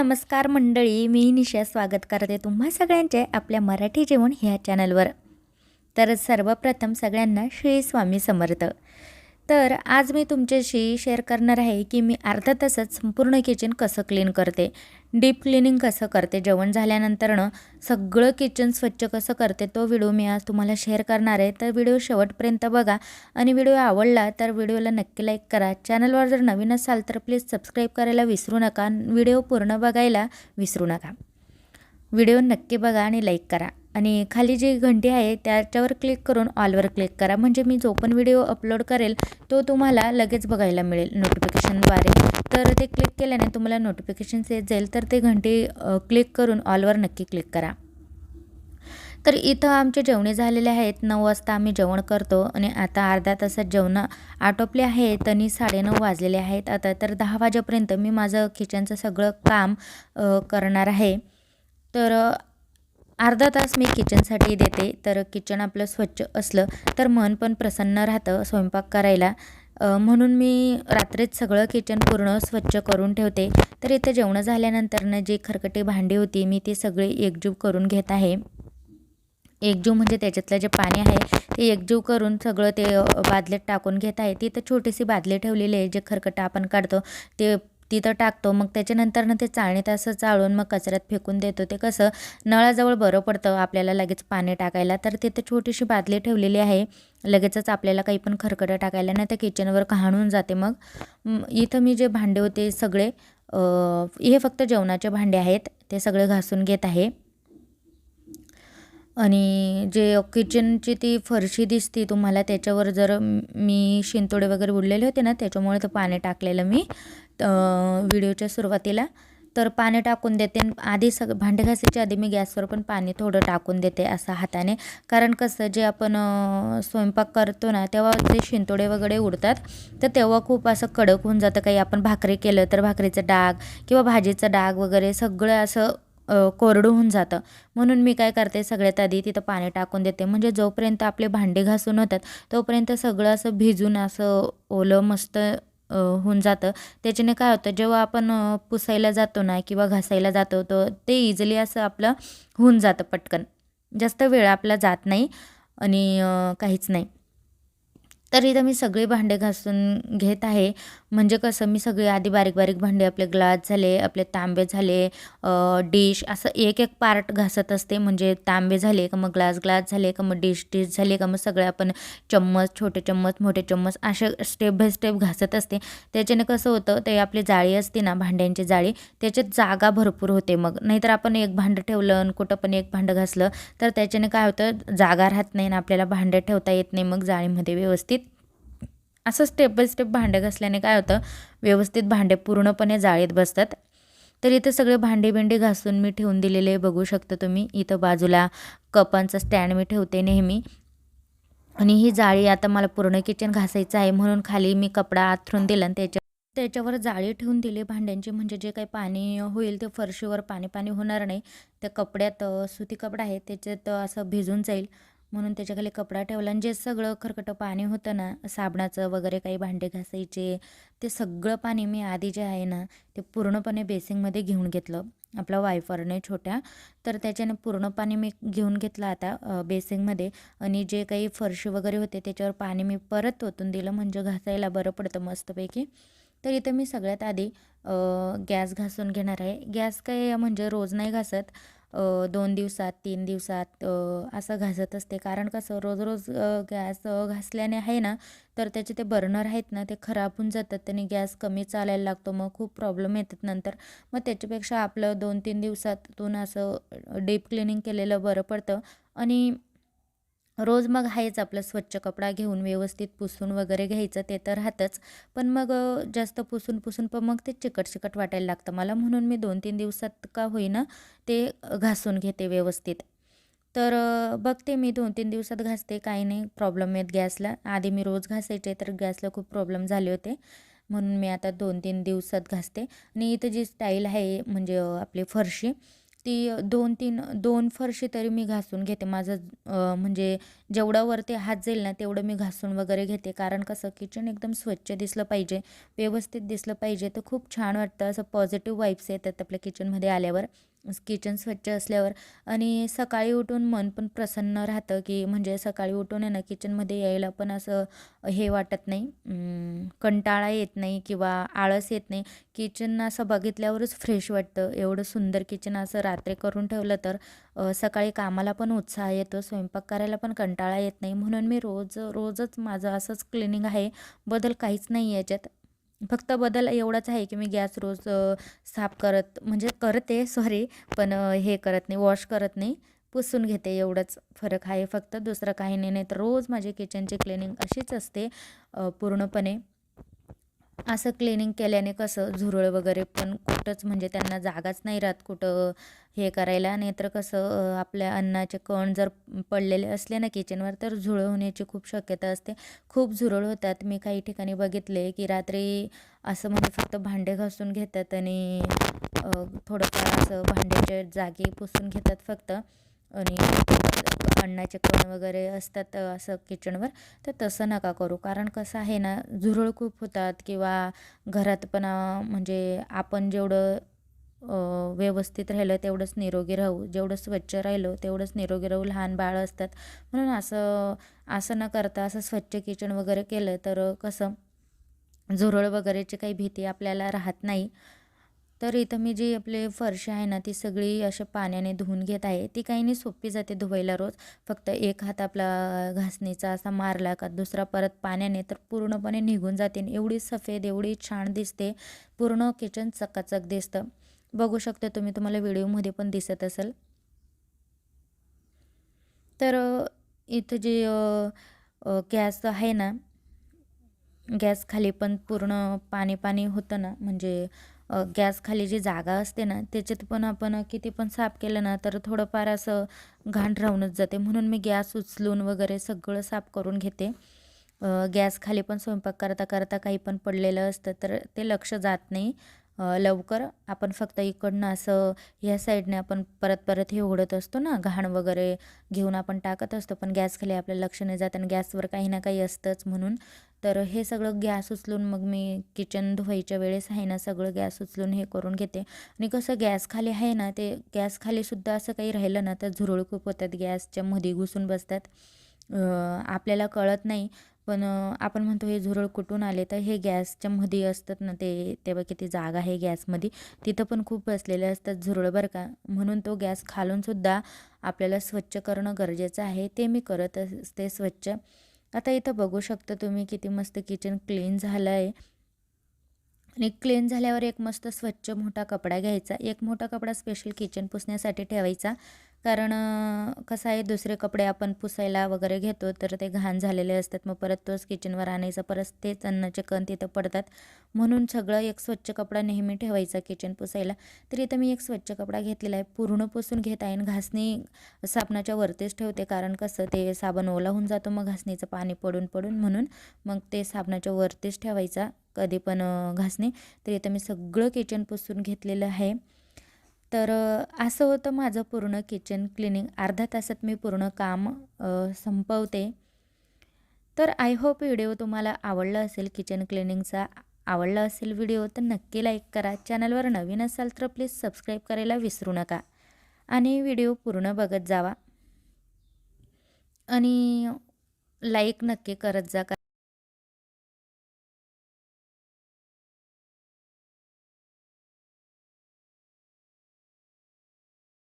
नमस्कार मंडळी मी निशा स्वागत करते तुम्हा सगळ्यांचे आपल्या मराठी जेवण ह्या चॅनलवर तर सर्वप्रथम सगळ्यांना श्री स्वामी समर्थ. तर आज मी तुमच्याशी शेअर करणार आहे की मी अर्धा तासात संपूर्ण किचन कसं क्लीन करते डीप क्लिनिंग कसं करते जेवण झाल्यानंतरनं सगळं किचन स्वच्छ कसं करते तो व्हिडिओ मी आज तुम्हाला शेअर करणार आहे. तर व्हिडिओ शेवटपर्यंत बघा. आणि व्हिडिओ आवडला तर व्हिडिओला नक्की लाईक करा. चॅनलवर जर नवीन असाल तर प्लीज सबस्क्राईब करायला विसरू नका. व्हिडिओ पूर्ण बघायला विसरू नका. व्हिडिओ नक्की बघा आणि लाईक करा. आणि खाली जी घंटी आहे त्याच्यावर क्लिक करून ऑलवर क्लिक करा. म्हणजे मी जो पण व्हिडिओ अपलोड करेल तो तुम्हाला लगेच बघायला मिळेल नोटिफिकेशनद्वारे तर ते क्लिक केल्याने तुम्हाला नोटिफिकेशन्स येत जाईल. तर ते घंटी क्लिक करून ऑलवर नक्की क्लिक करा. तर इथं आमचे जेवणे झालेले आहेत. नऊ वाजता आम्ही जेवण करतो आणि आता अर्ध्या तासात जेवणं आटोपले आहेत आणि साडेनऊ वाजलेले आहेत. आता तर दहा वाजेपर्यंत मी माझं किचनचं सगळं काम करणार आहे. तर अर्धा तास मी किचनसाठी देते. तर किचन आपलं स्वच्छ असलं तर मन पण प्रसन्न राहतं स्वयंपाक करायला. म्हणून मी रात्रीच सगळं किचन पूर्ण स्वच्छ करून ठेवते. तर इथं जेवणं झाल्यानंतरनं जी खरकटी भांडी होती मी ती सगळी एकजीव करून घेत आहे. एकजीव म्हणजे त्याच्यातलं जे पाणी आहे ते एकजीव करून सगळं ते बादलीत टाकून घेत आहे. तिथं छोटीशी बादली ठेवलेली आहे जे खरकटं आपण काढतो ते तिथं टाकतो मग त्याच्यानंतरनं ते चाळणीत असं चाळून मग कचऱ्यात फेकून देतो. ते कसं नळाजवळ बरं पडतं आपल्याला लगेच पाणी टाकायला. तर तिथं छोटीशी बादली ठेवलेली आहे. लगेचच आपल्याला काही पण खरकटं टाकायला नाही तर किचनवर कहाणून जाते मग. इथं मी जे भांडे होते सगळे हे फक्त जेवणाचे भांडे आहेत. ते सगळे घासून घेत आहे. आणि जे किचनची ती फरशी दिसते तुम्हाला त्याच्यावर जर मी शिंतोडे वगैरे उडलेले होते ना त्याच्यामुळे तर पाणी टाकलेलं मी व्हिडिओच्या सुरुवातीला. तर पाणी टाकून देते. आधी सग भांडे घासायच्या आधी मी गॅसवर पण पाणी थोडं टाकून देते असं हाताने. कारण कसं जे आपण स्वयंपाक करतो ना तेव्हा जे शिंतोडे वगैरे उडतात तर तेव्हा खूप असं कडक होऊन जातं. काही आपण भाकरी केलं तर भाकरीचं डाग किंवा भाजीचं डाग वगैरे सगळं असं कोरडं होऊन जातं. म्हणून मी काय करते सगळ्यात आधी तिथं पाणी टाकून देते. म्हणजे जोपर्यंत आपले भांडे घासून होतात तोपर्यंत सगळं असं भिजून असं ओलं मस्त होऊन जातं. त्याच्याने काय होतं जेव्हा आपण पुसायला जातो ना किंवा घासायला जातो तर ते इझिली असं आपलं होऊन जातं पटकन. जास्त वेळ आपला जात नाही आणि काहीच नाही. तर इथं मी सगळे भांडे घासून घेत आहे. म्हणजे कसं मी सगळे आधी बारीक बारीक भांडे आपले ग्लास झाले आपले तांबे झाले डिश असं एक एक पार्ट घासत असते. म्हणजे तांबे झाले का मग ग्लास ग्लास झाले का मग डिश डिश झाले का मग सगळे आपण चम्मच छोटे चम्मच मोठे चम्मच असे स्टेप बाय स्टेप घासत असते. त्याच्याने कसं होतं ते आपली जाळी असते ना भांड्यांची जाळी त्याच्यात जागा भरपूर होते मग. नाहीतर आपण एक भांडं ठेवलं आणि कुठं पण एक भांडं घासलं तर त्याच्याने काय होतं जागा राहत नाही ना आपल्याला भांडं ठेवता येत नाही मग जाळीमध्ये व्यवस्थित. असं स्टेप बाय स्टेप भांडे घासल्याने काय होतं? व्यवस्थित भांडे पूर्णपणे जाळीत बसतात. तर इथं सगळे भांडे बिंडे घासून मी ठेवून दिलेले बघू शकता तुम्ही. इथं बाजूला कपांचा स्टँड मी ठेवते नेहमी. आणि ही जाळी आता मला पूर्ण किचन घासायचं आहे म्हणून खाली मी कपडा आथरून दिला आणि त्याच्या त्याच्यावर जाळी ठेवून दिली. भांड्यांची म्हणजे जे काही पाणी होईल ते फरशीवर पाणी पाणी होणार नाही. त्या कपड्यात सुती कपडा आहे त्याच्यात असं भिजून जाईल. म्हणून त्याच्याखाली कपडा ठेवला. आणि जे सगळं खरकटं पाणी होतं ना साबणाचं वगैरे काही भांडे घासायचे ते सगळं पाणी मी आधी जे आहे ना ते पूर्णपणे बेसिंगमध्ये घेऊन घेतलं. आपला वायफरने छोट्या. तर त्याच्याने पूर्ण पाणी मी घेऊन घेतलं आता बेसिंगमध्ये आणि जे काही फरशी वगैरे होते त्याच्यावर पाणी मी परत ओतून दिलं. म्हणजे घासायला बरं पडतं मस्तपैकी. तर इथं मी सगळ्यात आधी गॅस घासून घेणार आहे. गॅस काय म्हणजे रोज नाही घासत. दोन दिवसात तीन दिवसात असं घासत असते. कारण कसं रोज रोज गॅस घासल्याने आहे ना तर त्याचे ते बर्नर आहेत ना ते खराब होऊन जातात त्याने गॅस कमी चालायला लागतो. मग खूप प्रॉब्लेम येतात नंतर. मग त्याच्यापेक्षा आपलं दोन तीन दिवसातून असं डीप क्लिनिंग केलेलं बरं पडतं. आणि रोज मग आहेच आपलं स्वच्छ कपडा घेऊन व्यवस्थित पुसून वगैरे घ्यायचं ते तर राहतंच. पण मग जास्त पुसून पुसून पण मग ते चिकट चिकट वाटायला लागतं. मला म्हणून मी दोन तीन दिवसात का होईना ते घासून घेते व्यवस्थित. तर बघते मी दोन तीन दिवसात घासते काही नाही प्रॉब्लेम येत गॅसला. आधी मी रोज घासायचे तर गॅसला खूप प्रॉब्लेम झाले होते. म्हणून मी आता दोन तीन दिवसात घासते. आणि इथं जी स्टाईल आहे म्हणजे आपली फरशी ती दोन तीन दोन फरशी तरी मी घासून घेते. माझं म्हणजे जेवढं वरती हात जाईल ना तेवढं मी घासून वगैरे घेते. कारण कसं किचन एकदम स्वच्छ दिसलं पाहिजे व्यवस्थित दिसलं पाहिजे. तर खूप छान वाटतं असं पॉझिटिव्ह वाईब्स येतात आपल्या किचनमध्ये आल्यावर. किचन स्वच्छ असल्यावर आणि सकाळी उठून मन पण प्रसन्न राहतं की म्हणजे सकाळी उठून आहे ना किचनमध्ये यायला पण असं हे वाटत नाही. कंटाळा येत नाही किंवा आळस येत नाही. किचन असं बघितल्यावरच फ्रेश वाटतं. एवढं सुंदर किचन असं रात्री करून ठेवलं तर सकाळी कामाला पण उत्साह येतो स्वयंपाक करायला पण कंटाळा येत नाही. म्हणून मी रोज रोजच माझं असंच क्लिनिंग आहे. बदल काहीच नाही याच्यात. फक्त बदल एवढाच आहे की मी गॅस रोज साफ करत म्हणजे करते सॉरी पण हे करत नाही वॉश करत नाही पुसून घेते एवढंच फरक आहे. फक्त दुसरं काही नाही नाही तर रोज माझी किचनची क्लिनिंग अशीच असते पूर्णपणे. असं क्लिनिंग केल्याने कसं झुरळ वगैरे पण कुठंच म्हणजे त्यांना जागाच नाही राहत कुठं हे करायला. नाही तर कसं आपल्या अन्नाचे कण जर पडलेले असले ना किचनवर तर झुरळ होण्याची खूप शक्यता असते. खूप झुरळ होतात. मी काही ठिकाणी बघितले की रात्री असं म्हणजे फक्त भांडे घासून घेतात आणि थोडंफार असं भांड्याच्या जागी पुसून घेतात फक्त आणि अन्नाचे कण वगैरे असतात असं किचनवर तर तसं नका करू. कारण कसं आहे ना झुरळ खूप होतात किंवा घरात पण म्हणजे आपण जेवढं व्यवस्थित राहिलं तेवढंच निरोगी राहू. जेवढं स्वच्छ राहिलो तेवढंच निरोगी राहू. लहान बाळं असतात. म्हणून असं असं न करता असं स्वच्छ किचन वगैरे केलं तर कसं झुरळ वगैरेची काही भीती आपल्याला राहत नाही. तर इथं मी जी आपले फरशी आहे ना ती सगळी अशा पाण्याने धुवून घेत आहे. ती काही नाही सोपी जाते धुवायला रोज. फक्त एक हात आपला घासणीचा असा मारला का दुसरा परत पाण्याने तर पूर्णपणे निघून जाते आणि एवढी सफेद एवढी छान दिसते. पूर्ण किचन चकाचक दिसतं. बघू शकता तुम्ही तुम्हाला व्हिडिओमध्ये पण दिसत असेल. तर इथं जे गॅस आहे ना गॅस खाली पण पूर्ण पाणी पाणी होतं ना म्हणजे गॅस खाली जी जागा असते ना त्याच्यात पण आपण किती पण साफ केलं ना तर थोडंफार असं घाण राहूनच जाते. म्हणून मी गॅस उचलून वगैरे सगळं साफ करून घेते. गॅसखाली गॅस खाली पण स्वयंपाक करता करता काही पण पडलेलं असतं तर ते लक्ष जात नाही. लवकर आपण फक्त इकडनं असं ह्या साईडने आपण परत परत हे उघडत असतो ना घाण वगैरे घेऊन आपण टाकत असतो पण गॅस खाली लक्ष नाही जात आणि गॅसवर काही ना काही असतंच म्हणून. तर हे सगळं गॅस उचलून मग मी किचन धुवायच्या वेळेस आहे ना सगळं गॅस उचलून हे करून घेते. आणि कसं गॅस खाली आहे ना ते गॅस असं काही राहिलं ना तर झुरळ खूप होतात गॅसच्या मध्ये घुसून बसतात. आपल्याला कळत नाही पण आपण म्हणतो हे झुरळ कुठून आले तर हे गॅसच्या मध्ये असतात ना ते तेव्हा किती जागा आहे गॅसमध्ये तिथं पण खूप बसलेले असतात झुरळ बरं का. म्हणून तो गॅस खालूनसुद्धा आपल्याला स्वच्छ करणं गरजेचं आहे ते मी करत असते स्वच्छ. आता इथं बघू शकता तुम्ही किती मस्त किचन क्लीन झालं आहे आणि क्लीन झाल्यावर एक मस्त स्वच्छ मोठा कपडा घ्यायचा. एक मोठा कपडा स्पेशल किचन पुसण्यासाठी ठेवायचा. कारण कसं आहे दुसरे कपडे आपण पुसायला वगैरे घेतो तर ते घाण झालेले असतात. मग परत तोच किचनवर आणायचा परत तेच अन्नाचे कण तिथं पडतात. म्हणून सगळं एक स्वच्छ कपडा नेहमी ठेवायचा किचन पुसायला. तर इथं मी एक स्वच्छ कपडा घेतलेला आहे. पूर्ण पुसून घेत आहे आणि घासणी साबणाच्या वरतीच ठेवते. कारण कसं ते साबण ओला होऊन जातो मग घासणीचं पाणी पडून पडून म्हणून मग ते साबणाच्या वरतीच ठेवायचा. कधी पण घासणी. तर इथं मी सगळं किचन पुसून घेतलेलं आहे. तर असं होतं माझं पूर्ण किचन क्लिनिंग अर्धा तासात मी पूर्ण काम संपवते. तर आय होप व्हिडिओ तुम्हाला आवडला असेल किचन क्लिनिंगचा आवडला असेल व्हिडिओ तर नक्की लाईक करा. चॅनलवर नवीन असाल तर प्लीज सबस्क्राईब करायला विसरू नका. आणि व्हिडिओ पूर्ण बघत जावा. आणि लाईक नक्की करत जा.